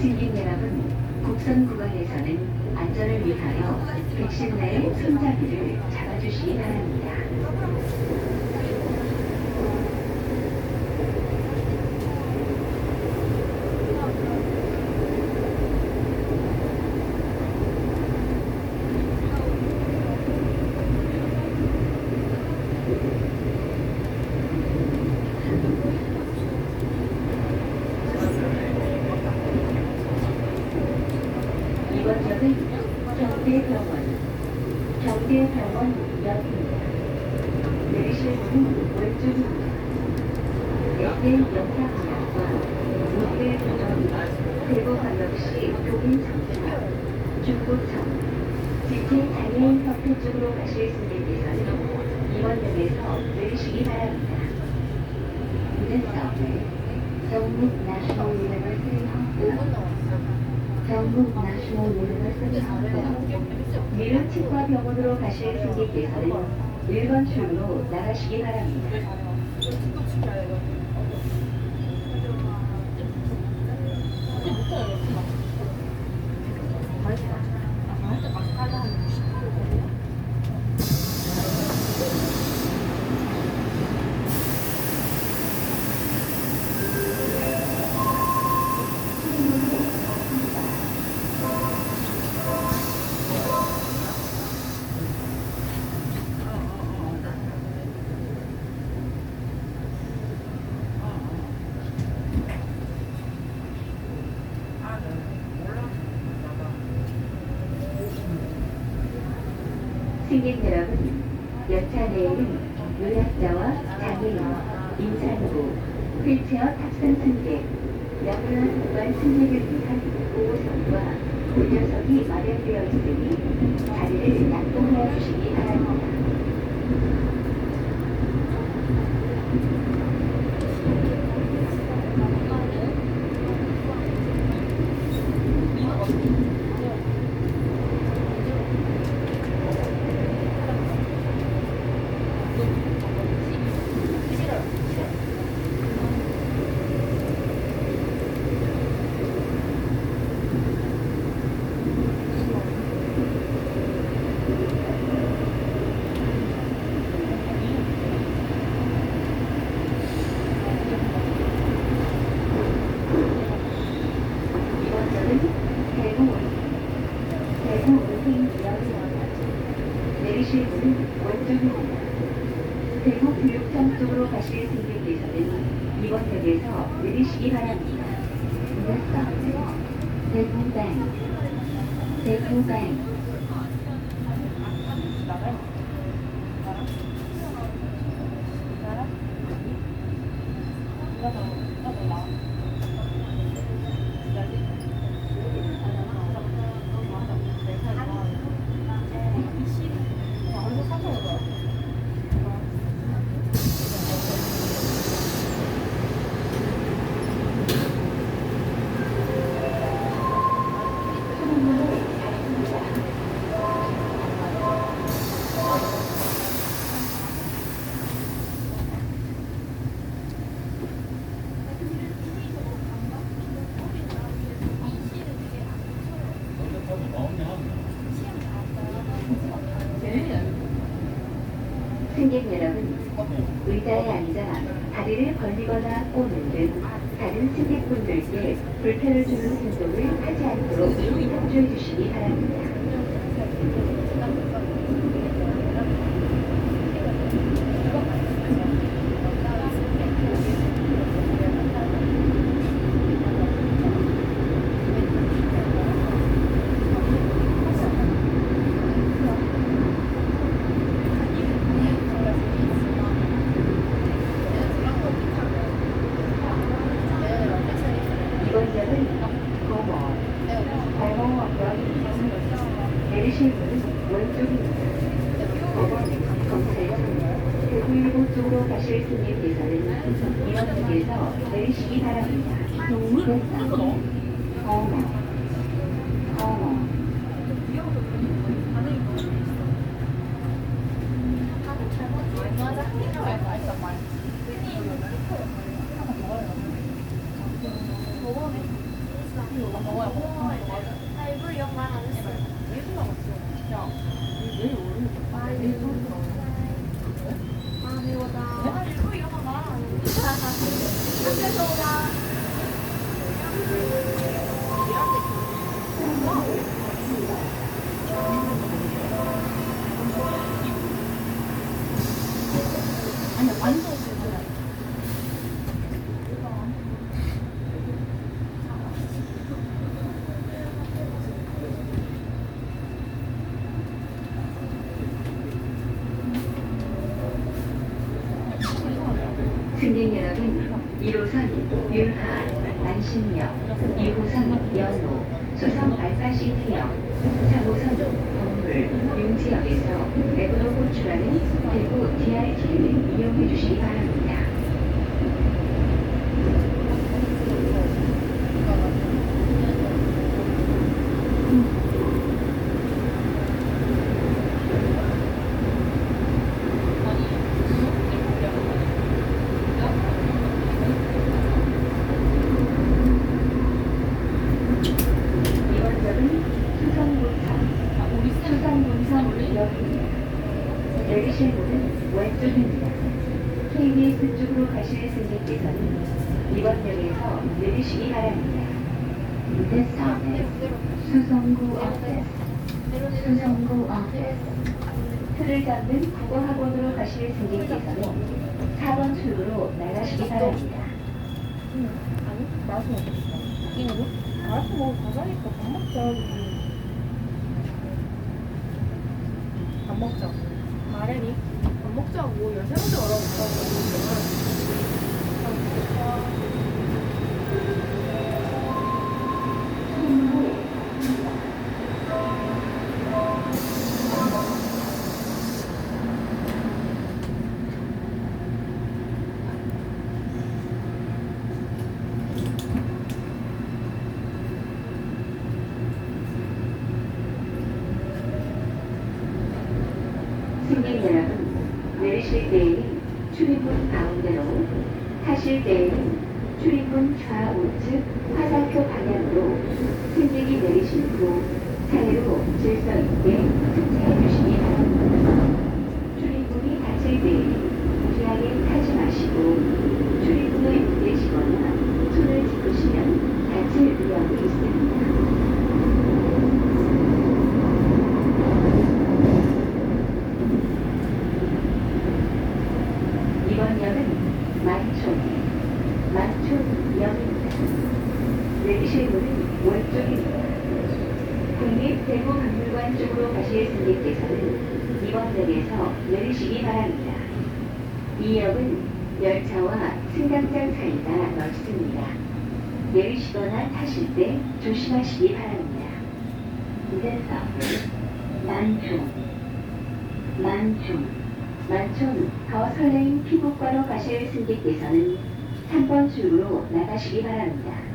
승객 여러분, 곡선 구간에서는 안전을 위하여 백신 내의 손잡이를 잡아주시기 바랍니다. 이번 역은 경대병원, 경대병원 역입니다. 내리실 문은 왼쪽입니다. 역대 영상의학과 롯데병원, 대구광역시 교빈청사, 중고청, 지체 장애인 협회 쪽으로 가실 승객께서는 이번 역에서 내리시기 바랍니다. This subway, 경북 National University Hospital. 경북 나셔널 유니버시티 항공 미르 치과 병원으로 가실 승객께서는 1번 출구로 나가시기 바랍니다. 승객 여러분, 열차 내에는 요약자와 장애인, 임산부, 휠체어 탑승 승객, 영유아 선발 승객을 위한 보호석과 고려석이 마련되어 있으니 자리를 약속하여 주시기 바랍니다. 이번 역은 대구, 대구 의행역입니다. 내리실 문은 왼쪽입니다. 대구 교육청 쪽으로 가실 승객께서는 이번 역에서 내리시기 바랍니다. This subway, 대구뱅, 대구뱅. 승객 여러분, 의자에 앉아 다리를 벌리거나 꼬는 등 다른 승객분들께 불편을 주는 행동을 하지 않도록 협조해 주시기 바랍니다. 내리시기 바랍니다. 너무 예쁘다. 어머. 어머. 아, 미워다. 谢谢大家。 1호선 율하, 안신역, 2호선 연호, 수성 알파시티역, 3호선 동물, 용지역에서 내부로 호출하는 대구 DRT를 이용해 주시기 바랍니다. 이번 역은 수성문선, 수성문선역입니다. 문은 왼쪽입니다. KBS 쪽으로 가실 승객께서는 이번 역에서 내리시기 바랍니다. This is 수성구 office. 수성구 office. 틀을 잡는 국어학원으로 가실 승객께서는 4번 출구로 나가시기 바랍니다. 아니, 맛은 어땠어? 이거로? 알았어, 뭐, 가자니까 밥 먹자. 밥 먹자. 말해니? 밥 먹자고. 야, 세 번째 말하고 승객 여러분, 내리실 때에는 출입문 가운데로, 타실 때에는 출입문 좌우측 화살표 방향으로 승객이 내리신 후 차례로 질서 있게 승차해 주시기 바랍니다. 출입문이 닫힐 때에는 무리하게 타지 마시고 출입문을 내시거나 손을 짚으시면 다칠 위험이 있습니다. 이번 역은 만촌, 만촌역입니다. 내리실 문은 왼쪽입니다. 국 립 대구 박물관 쪽으로 가실 승객께서는 이번 역에서 내리시기 바랍니다. 이 역은 열차와 승강장 사이가 넓습니다. 내리시거나 타실 때 조심하시기 바랍니다. 이제서 만촌, 만촌, 만촌 더 설레임 피부과로 가실 승객께서는 3번 출구로 나가시기 바랍니다.